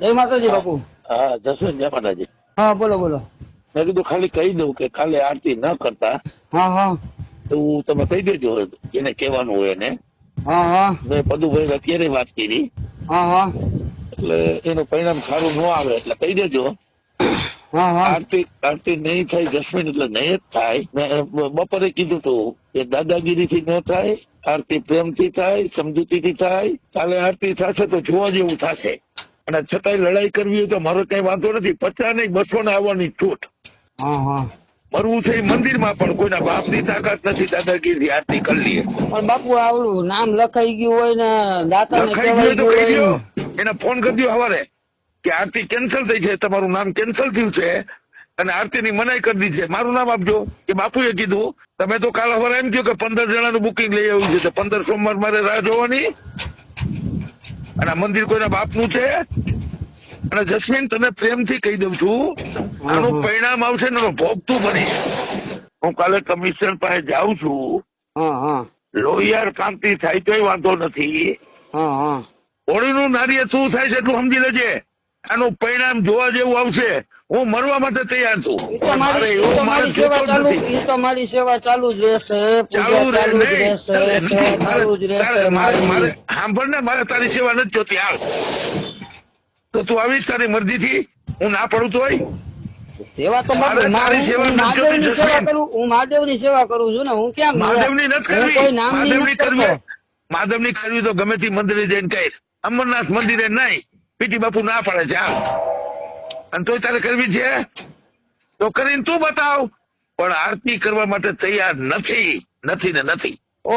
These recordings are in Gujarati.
જય માતાજી બાપુ. હા જસવંત જય માતાજી. હા બોલો બોલો. મેં કીધું ખાલી કહી દઉં કે કાલે આરતી ન કરતા. હા હા. તો તમે કહી દેજો એને કહેવાનું હોય એને. હા હા. મેં પદુભાઈ અત્યારે વાત કરી. હા હા. એટલે એનું પરિણામ સારું ન આવે એટલે કહી દેજો. હા હા. આરતી આરતી નહીં થાય જસ્મીન એટલે નહીં જ થાય. મેં બપોરે કીધું તું કે દાદાગીરી થી ન થાય આરતી પ્રેમથી થાય સમજૂતીથી થાય. કાલે આરતી થશે તો જોવા જેવું થશે. અને છતાંય લડાઈ કરવી હોય તો મારો કઈ વાંધો નથી. પચાસ નહીં બસો ને આવવાની છૂટ. મરવું છે મંદિરમાં પણ કોઈના બાપની તાકાત નથી દાદાગીરી આરતી કરી લઈએ. પણ બાપુ આવડું નામ લખાઈ ગયું હોય ને દાતા લખાઈ ગયું તો કહી દો એને ફોન કરી દો સવારે કે આરતી કેન્સલ થઈ છે તમારું નામ કેન્સલ થયું છે અને આરતી ની મનાઈ કરી દીધી છે. મારું નામ આપજો. કે બાપુએ કીધું તમે તો કાલ સવારે એમ કહ્યું કે પંદર જણાનું બુકિંગ લઈ આવ્યું છે પંદર સોમવાર મારે રાહ જોવાની? અને આ મંદિર કોઈના બાપનું છે? અને જસ્મીન તને પ્રેમથી કહી દઉં છું આનું પરિણામ આવશે ને ભોગ તું બનીશ. હું કાલે કમિશનર પાસે જાઉં છું. હા હા. લોહિયાર કાંતિ થાય તોય વાંધો નથી. હોળીનું નારીએ શું થાય છે એટલું સમજી લેજે. આનું પરિણામ જોવા જેવું આવશે હું મરવા માટે તૈયાર છું. ઈ તો મારે મારી ઈ એવો તો મારી માણસ સેવા ચાલુ નથી. તો મારી સેવા ચાલુ જ રહેશે ચાલુ જ રહેશે. ચાલુ જ મારે સાંભળ ને મારે તારી સેવા નથી જોતી હાલ. તો તું આવીશ તારી મરજી થી હું ના પડું તોય સેવા તો મહાદેવની સેવા કરું હું મહાદેવની સેવા કરું છું ને હું ક્યાં મહાદેવની નથી કરવી. કોઈ નામની કરવી. મહાદેવની કરવી તો ગમે તે મંદિરે જઈને કહીશ. અમરનાથ મંદિરે નહીં. પીટી બાપુ ના પાડે છે અને તોય તારે કરવી છે? તો કરીને તું બતાવ. પણ આરતી કરવા માટે તૈયાર નથી. નથી ને નથી.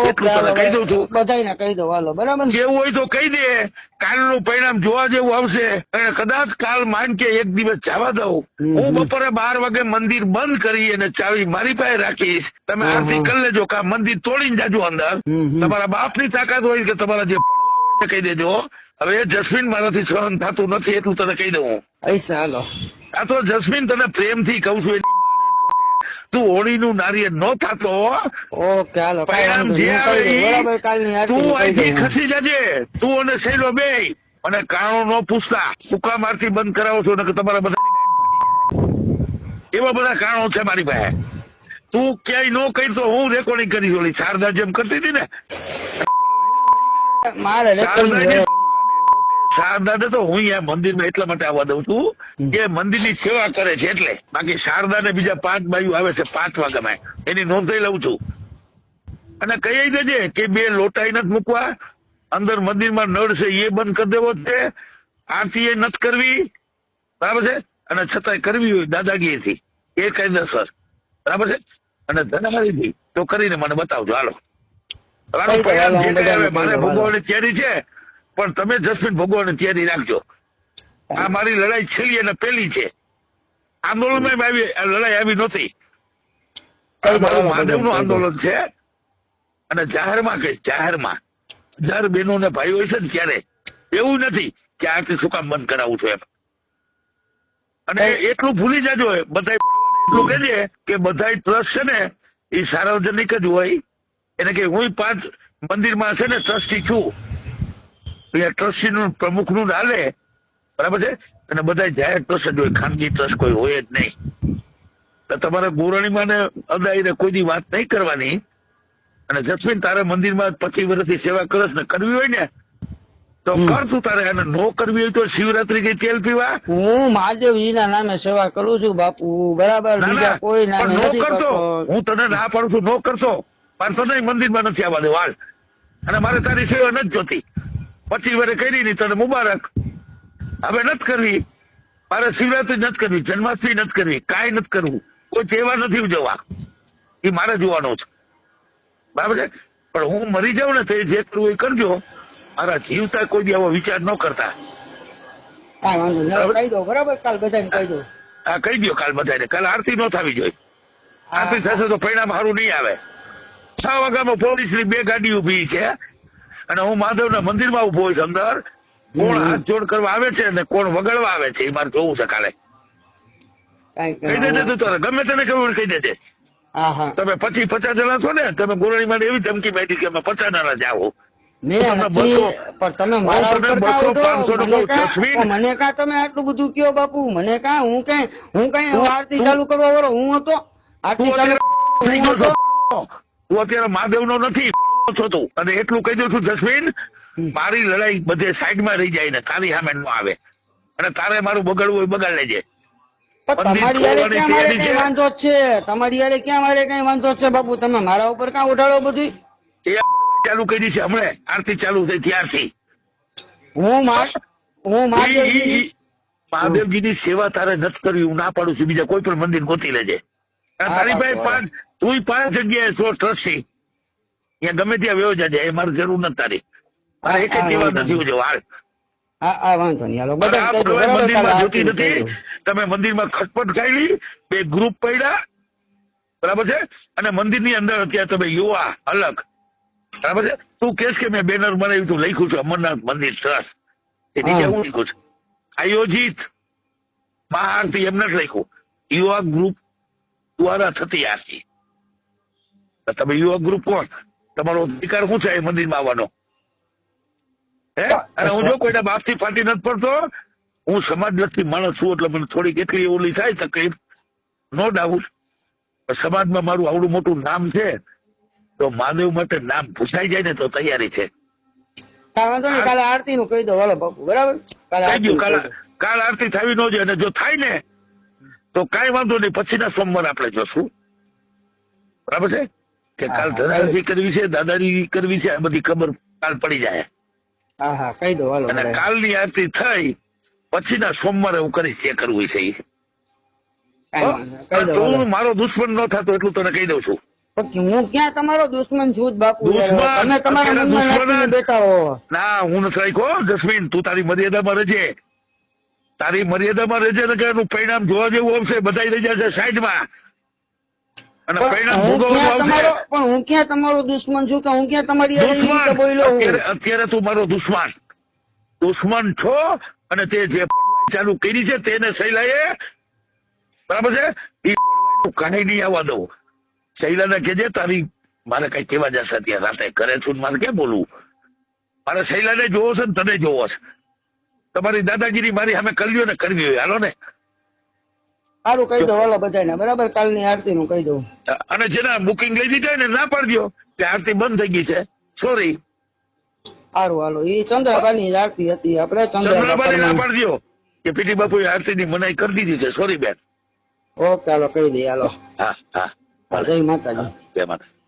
એટલું તને કહી દઉં છું. બધાને કહી દો હાલો બરાબર જેવું હોય તો કહી દે. કાલનું પરિણામ જોવા જેવું આવશે. અને કદાચ કાલ માન કે એક દિવસ જવા દઉં. હું બપોરે બાર વાગે મંદિર બંધ કરી અને ચાવી મારી પાસે રાખીશ. તમે આરતી કરી લેજો કા મંદિર તોડીને જાજો અંદર. તમારા બાપ બાપની તાકાત હોય કે તમારા જે ને કહી દેજો. હવે એ જસ્મીન મારાથી સહન થતું નથી એટલું તને કહી દઉં. પૈસા હાલો આ તો જસ્મીન તને પ્રેમથી કહું છું. તું હોળીનું નારિયેળ નો થતો. ઓકે હાલો તું અહીંથી ખસી જજે. તું અને શૈલો બે. અને કાણો નો પૂછતા. સુકા મારથી બંધ કરાવો છો કે તમારા જાય. એવા બધા કારણો છે મારી પાસે. તું ક્યાંય નો કહી તો હું રેકોર્ડિંગ કરી ઓલી શારદા જેમ કરતી હતી ને? મારે રેકોર્ડિંગ શારદાને. તો હું અહીંયા મંદિરમાં એટલા માટે આવવા દઉં છું કે મંદિરની સેવા કરે છે એટલે. બાકી શારદાને બીજા પાંચ બાયુ આવે છે પાંચ વાગ્યામાં એની નોંધાઈ લઉં છું. અને કહી દેજે કે બે લોટાઈ નથી મૂકવા. અંદર મંદિરમાં નળ છે એ બંધ કરી દેવો છે. આરતી એ નથી કરવી. બરાબર છે? અને છતાંય કરવી હોય દાદાગીરીથી. એ કાયદેસર બરાબર છે? અને ધનારીથી તો કરીને મને બતાવજો. હાલો. મારે દઉં, તૈયારી છે. પણ તમે જસ્મીન ભગવાન તૈયારી રાખજો. આ મારી લડાઈ છેલ્લી અને પેલી છે. આંદોલનમાં આવી લડાઈ આવી નહોતી. દો. આંદોલન છે. અને જાહેરમાં કહીશ જાહેરમાં જાહેર બહેનો ને ભાઈઓ હોય છે ને ત્યારે એવું નથી કે આ શું કામ બંધ કરાવું છું એમ. અને એટલું ભૂલી જજો બધા એટલું કહેજે કે બધા ટ્રસ્ટ છે ને એ સાર્વજનિક જ હોય. એને કે હું પાંચ મંદિરમાં છે ને ટ્રસ્ટી છું. એ ટ્રસ્ટી નું પ્રમુખનું હાલે. બરાબર છે? અને બધા જાહેર ટ્રસ્ટ જ હોય ખાનગી ટ્રસ્ટ કોઈ હોય જ નહીં. તો તમારે ગોરણીમાં અદાઈને કોઈ દી વાત નહીં કરવાની. અને જસ્મીન તારે મંદિરમાં પચીસ વર્ષથી સેવા કરસ ને કરવી હોય ને તો કર તું તારે અને નો કરવી હોય તો શિવરાત્રી કે તેલ પીવા? હું મહાદેવજીના નામે સેવા કરું છું બાપુ. બરાબર બીજા કોઈ નામે નો નથી કરતો. હું તને ના પાડું છું નો કરતો. મારે નહીં મંદિરમાં નથી આવવા દેવા અને મારે તારી સેવા નથી જોતી. પચીસ વરે કરી ની તને મુબારક. હવે નથી કરવી. મારે શિવરાત્રી નથી કરવી જન્માષ્ટમી નથી કરવી કાંઈ નથી કરવું. કોઈ તહેવાર નથી ઉજવવા. એ મારે જોવાનો છે. બરાબર છે? પણ હું મરી જાઉં ને તે જે કરવું એ કરજો. મારા જીવતા કોઈ દી આવો વિચાર ન કરતા. કહી દો બરાબર? કાલ બધાને કહી દો. આ કહી દો કાલ બધાને. કાલ આરતી ન થવી જોઈએ. આરતી થશે તો પરિણામ સારું નહીં આવે. છ વાગ્યામાં પોલીસની બે ગાડી ઊભી છે. અને હું માધવના મંદિરમાં ઊભો છું અંદર. કોણ હાથ જોડ કરવા આવે છે અને કોણ વગાડવા આવે છે એ મારે જોવું છે કાલે. કહી દેજે તું તારે. ગમે તેને કહ્યું કહી દેજે. તમે પછી પચાસ જણા છો ને તમે ગોરણી માટે એવી ધમકી મારી કે અમે પચાસ જણા જાઓ મેં નો મને કાં- તમે આટલું બધું કયો બાપુ? મને કા હું કઈ હું કઈ આરતી ચાલુ કરવા વાળો હું હતો? આરતી ચાલુ. તું અત્યારે મહાદેવ નો નથી. છો તું. અને એટલું કહી દઉં છું જસ્મીન મારી લડાઈ બધે સાઈડમાં રહી જાય ને તારી સામે નો આવે. અને તારે મારું બગાડવું હોય બગાડ લેજે. તમારી યારે ક્યાં મારે કઈ વાંધો છે? તમારી યારે ક્યાં મારે કઈ વાંધો છે બાપુ? તમે મારા ઉપર ક્યાં ઉઠાડો બધું ચાલુ કરી છે હમણે. આરતી ચાલુ થઈ ત્યારથી. હું માર હું મહાદેવજી મહાદેવજીની સેવા તારે નથી કરવી હું ના પાડું છું. બીજા કોઈ પણ મંદિર ગોતી લેજે. તારી પાસે. પાંચ તું પાંચ જગ્યાએ છો. ટ્રસ્ટી ત્યાં ગમે ત્યાં વ્યવ જાજે એ મારે જરૂર નથી તારી. મારે એક જ સેવા નથી ઉજવવા હાલ. હા હા વાંધો નહીં. હાલો બધા આ કહી દો, ભગવાન બરાબર? કાલે મંદિરમાં જોતી નથી. તમે મંદિરમાં ખટપટ ખાઈ બે ગ્રુપ પડ્યા. બરાબર છે? અને મંદિરની અંદર અત્યારે તમે યુવા અલગ. બરાબર છે? તું કેસ કે મેં બેનર બનાવ્યું તું લખ્યું છું અમરનાથ મંદિર ટ્રસ્ટ. એ નીચે. હું. લખ્યું છું. આયોજિત. મહાઆરતી એમ નથી લખ્યું. યુવા ગ્રુપ દ્વારા થતી આરતી. તમે યુવા ગ્રુપ કોણ? તમારો અધિકાર શું છે મંદિરમાં આવવાનો? હે? અને હું જો કોઈના બાપથી ફાટી નથી પડતો હું સમાજલક્ષી માણસ છું એટલે મને થોડીક એટલી ઓલી થાય તકલીફ. નો ડાઉટ સમાજમાં મારું આવડું મોટું નામ છે તો મહાદેવ માટે નામ પૂછાઈ જાય ને તો તૈયારી છે. કાલે આરતી નું કહી દો હાલો બાપુ બરાબર? કાલે આરતી થવી ન જોઈએ અને જો થાય ને તો કાંઈ વાંધો નહીં પછીના સોમવાર આપણે જોશું. બરાબર છે? કે કાલ હા. કરવી છે દાદારી કરવી છે આ બધી ખબર કાલ પડી જાય. હા હા કહી દો હાલો અને બરાબર. કાલની આરતી થઈ પછીના સોમવારે હું કરીશ જે કરવું છે એ. તું મારો દુશ્મન ન થતો એટલું તને કહી દઉં છું. હું ક્યાં તમારો દુશ્મન છું બાપુ? તમે તમારા દુશ્મન બેઠા હો. ના હું નથી રાખ્યો જસ્મીન તું તારી મર્યાદામાં રહેજે. તારી મર્યાદામાં રહેજે ને કે એનું પરિણામ જોવા જેવું આવશે બધા રહી જશે સાઈડમાં. અને પરિણામ પણ હું ક્યાં તમારો દુશ્મન છું કે હું ક્યાં તમારી અત્યારે તું મારો દુશ્મન. દુશ્મન છો અને તે જે ચાલુ કરી છે તેને શૈલાએ બરાબર છે? એ ભણવાઈનું કાંઈ નહીં આવવા દઉં. શૈલાને કહેજે તારી મારે કઈ કેવા જશે ત્યાં રાતે કરે છું ને મારે કેમ બોલવું? મારે શૈલાને જોવો છે ને તને જોવો છે. તમારી દાદાગીરી મારી સામે કરવી ને કરવી હોય. હાલો ને. સારું કહી દો હાલો બધાને બરાબર કાલની આરતી નું કહી દઉં. અને જેના બુકિંગ લઈ લીધા ને ના પાડજો કે આરતી બંધ થઈ ગઈ છે. સોરી સારું હાલો. એ ચંદ્રબાની આરતી હતી. આપણે ચંદ્રબાબા ના પાડજો કે પીટી આરતી ની મનાઈ કરી દીધી છે. સોરી બેન. ઓકે હાલો કહી દઈએ હાલો. હા હા. જય માતાજી. જય માતા